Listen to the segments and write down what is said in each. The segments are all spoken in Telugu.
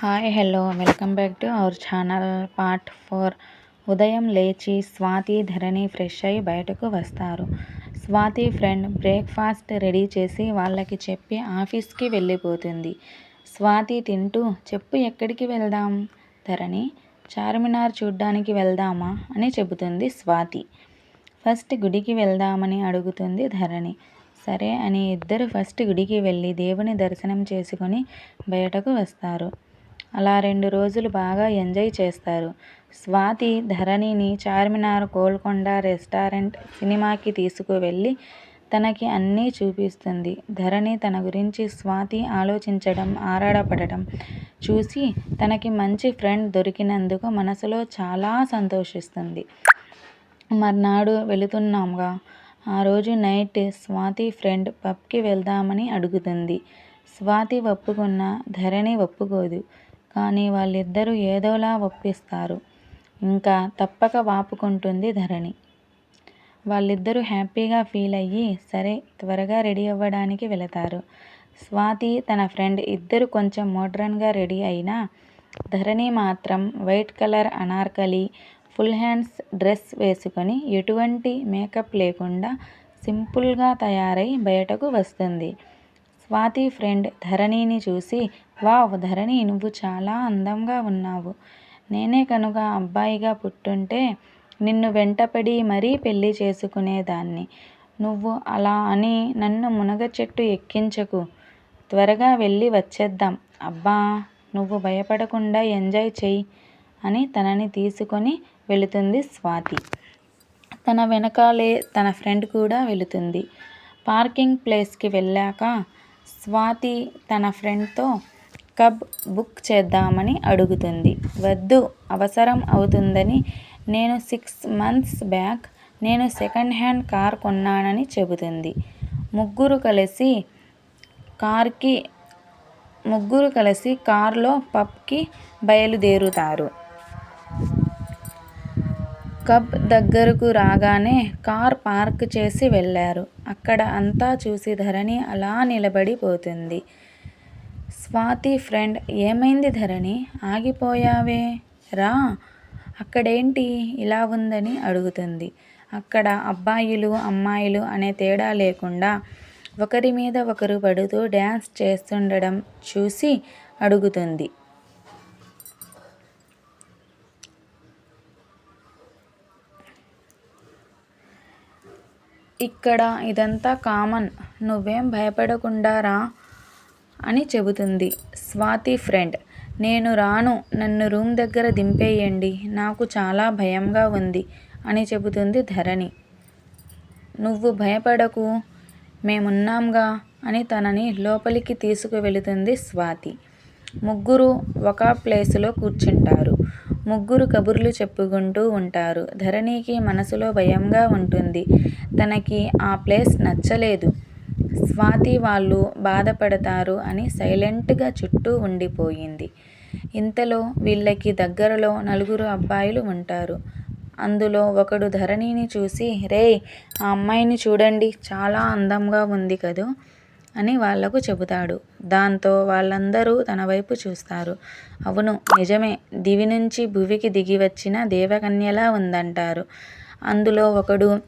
Hi hello welcome back to our channel part four ఉదయం లేచి స్వాతి ధరణి ఫ్రెష్ అయి బయటకు వస్తారు. స్వాతి ఫ్రెండ్ బ్రేక్ఫాస్ట్ రెడీ చేసి వాళ్ళకి చెప్పి ఆఫీస్కి వెళ్ళిపోతుంది. స్వాతి తింటూ చెప్పు ఎక్కడికి వెళ్దాం? ధరణి చార్మినార్ చూడ్డానికి వెళ్దామా? అని చెబుతుంది స్వాతి. ఫస్ట్ గుడికి వెళ్దామని అడుగుతుంది ధరణి. సరే అని ఇద్దరు ఫస్ట్ గుడికి వెళ్ళి దేవుని దర్శనం చేసుకొని బయటకు వస్తారు. అలా రెండు రోజులు బాగా ఎంజాయ్ చేస్తారు. స్వాతి ధరణిని చార్మినార్ గోల్కొండ రెస్టారెంట్ సినిమాకి తీసుకువెళ్ళి తనకి అన్నీ చూపిస్తుంది. ధరణి తన గురించి స్వాతి ఆలోచించడం ఆరాడపడటం చూసి తనకి మంచి ఫ్రెండ్ దొరికినందుకు మనసులో చాలా సంతోషిస్తుంది. మర్నాడు వెళుతున్నాంగా. ఆ రోజు నైట్ స్వాతి ఫ్రెండ్ పబ్కి వెళ్దామని అడుగుతుంది. స్వాతి ఒప్పుకున్న ధరణి ఒప్పుకోదు. కానీ వాళ్ళిద్దరూ ఏదోలా ఒప్పిస్తారు. ఇంకా తప్పక వాపుకుంటుంది ధరణి. వాళ్ళిద్దరూ హ్యాపీగా ఫీల్ అయ్యి సరే త్వరగా రెడీ అవ్వడానికి వెళతారు. స్వాతి తన ఫ్రెండ్ ఇద్దరు కొంచెం మోడ్రన్గా రెడీ అయినా ధరణి మాత్రం white colour anarkali full hands dress వేసుకొని ఎటువంటి మేకప్ లేకుండా సింపుల్గా తయారై బయటకు వస్తుంది. స్వాతి ఫ్రెండ్ ధరణిని చూసి వావ్ ధరణి నువ్వు చాలా అందంగా ఉన్నావు. నేనే కనుక అబ్బాయిగా పుట్టుంటే నిన్ను వెంటపడి మరీ పెళ్ళి చేసుకునేదాన్ని. నువ్వు అలా అని నన్ను మునగ చెట్టు ఎక్కించకు. త్వరగా వెళ్ళి వచ్చేద్దాం. అబ్బా నువ్వు భయపడకుండా ఎంజాయ్ చెయ్యి అని తనని తీసుకొని వెళుతుంది స్వాతి. తన వెనకాలే తన ఫ్రెండ్ కూడా వెళుతుంది. పార్కింగ్ ప్లేస్కి వెళ్ళాక స్వాతి తన ఫ్రెండ్తో కబ్ బుక్ చేద్దామని అడుగుతుంది. వద్దు అవసరం అవుతుందని నేను సిక్స్ మంత్స్ బ్యాక్ నేను సెకండ్ హ్యాండ్ కార్ కొన్నానని చెబుతుంది. ముగ్గురు కలిసి కార్కి ముగ్గురు కలిసి కార్లో పబ్కి బయలుదేరుతారు. కబ్ దగ్గరకు రాగానే కార్ పార్క్ చేసి వెళ్ళారు. అక్కడ అంతా చూసి ధరణి అలా నిలబడిపోతుంది స్వాతి ఫ్రెండ్ ఏమైంది ధరణి? ఆగిపోయావే? రా. అక్కడేంటి? ఇలా ఉందని అడుగుతుంది. అక్కడ అబ్బాయిలు అమ్మాయిలు అనే తేడా లేకుండా ఒకరి మీద ఒకరు పడుతూ డ్యాన్స్ చేస్తుండడం చూసి అడుగుతుంది. ఇక్కడ ఇదంతా కామన్. నువ్వేం భయపడకుండా రా అని చెబుతుంది స్వాతి ఫ్రెండ్. నేను రాను నన్ను రూమ్ దగ్గర దింపేయండి. నాకు చాలా భయంగా ఉంది అని చెబుతుంది ధరణి. నువ్వు భయపడకు మేమున్నాంగా అని తనని లోపలికి తీసుకువెళుతుంది స్వాతి. ముగ్గురు ఒక ప్లేసులో కూర్చుంటారు. ముగ్గురు కబుర్లు చెప్పుకుంటూ ఉంటారు. ధరణికి మనసులో భయంగా ఉంటుంది. తనకి ఆ ప్లేస్ నచ్చలేదు. స్వాతి వాళ్ళు బాధపడతారు అని సైలెంట్గా చుట్టూ ఉండిపోయింది. ఇంతలో వీళ్ళకి దగ్గరలో నలుగురు అబ్బాయిలు ఉంటారు. అందులో ఒకడు ధరణిని చూసి రే ఆ అమ్మాయిని చూడండి. చాలా అందంగా ఉంది కదూ. అని వాళ్ళకు చెబుతాడు. దాంతో వాళ్ళందరూ తన వైపు చూస్తారు. అవును నిజమే. దివి నుంచి భువికి దిగి వచ్చిన దేవకన్యలా ఉందంటారు. అందులో ఒకడు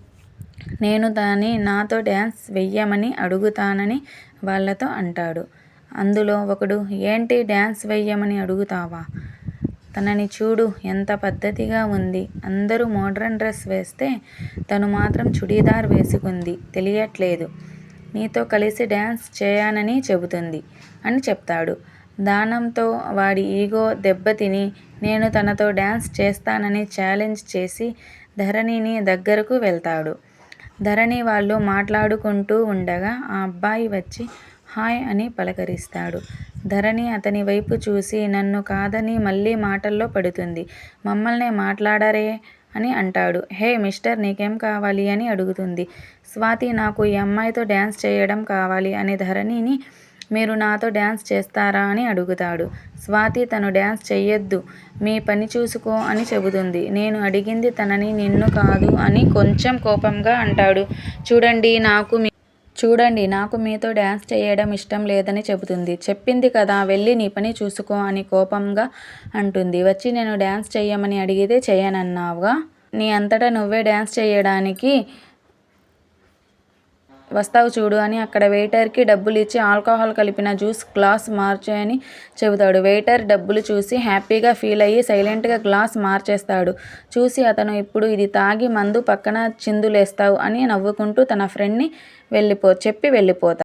నేను దాని నాతో డ్యాన్స్ వెయ్యమని అడుగుతానని వాళ్ళతో అంటాడు. అందులో ఒకడు ఏంటి డ్యాన్స్ వెయ్యమని అడుగుతావా? తనని చూడు ఎంత పద్ధతిగా ఉంది. అందరూ మోడ్రన్ డ్రెస్ వేస్తే తను మాత్రం చుడీదార్ వేసుకుంది. తెలియట్లేదు. నీతో కలిసి డ్యాన్స్ చేయనని చెబుతుంది అని చెప్తాడు. దానంతో వాడి ఈగో దెబ్బతిని నేను తనతో డ్యాన్స్ చేస్తానని ఛాలెంజ్ చేసి ధరణిని దగ్గరకు వెళ్తాడు. ధరణి వాళ్ళు మాట్లాడుకుంటూ ఉండగా ఆ అబ్బాయి వచ్చి హాయ్ అని పలకరిస్తాడు. ధరణి అతని వైపు చూసి నన్ను కాదని మళ్ళీ మాటల్లో పడుతుంది. మమ్మల్నే మాట్లాడరే అని అంటాడు. హే మిస్టర్ నీకేం కావాలి అని అడుగుతుంది. స్వాతి నాకు ఈ అమ్మాయితో డ్యాన్స్ చేయడం కావాలి అనే ధరణిని మీరు నాతో డ్యాన్స్ చేస్తారా అని అడుగుతాడు. స్వాతి తను డ్యాన్స్ చెయ్యొద్దు మీ పని చూసుకో అని చెబుతుంది. నేను అడిగింది తనని నిన్ను కాదు అని కొంచెం కోపంగా అంటాడు. చూడండి నాకు మీ చూడండి నాకు మీతో డ్యాన్స్ చేయడం ఇష్టం లేదని చెబుతుంది. చెప్పింది కదా వెళ్ళి నీ పని చూసుకో అని కోపంగా అంటుంది. వచ్చి నేను డ్యాన్స్ చెయ్యమని అడిగితే చేయనన్నావుగా? నీ అంతటా నువ్వే డ్యాన్స్ చేయడానికి వస్తావు చూడు అని అక్కడ వెయిటర్కి డబ్బులు ఇచ్చి ఆల్కహాల్ కలిపిన జ్యూస్ గ్లాస్ మార్చేయని చెబుతాడు. వెయిటర్ డబ్బులు చూసి హ్యాపీగా ఫీల్ అయ్యి సైలెంట్గా గ్లాస్ మార్చేస్తాడు. చూసి అతను ఇప్పుడు ఇది తాగి మందు పక్కన చిందులేస్తావు అని నవ్వుకుంటూ తన ఫ్రెండ్ని వెళ్ళిపో చెప్పి వెళ్ళిపోతాడు.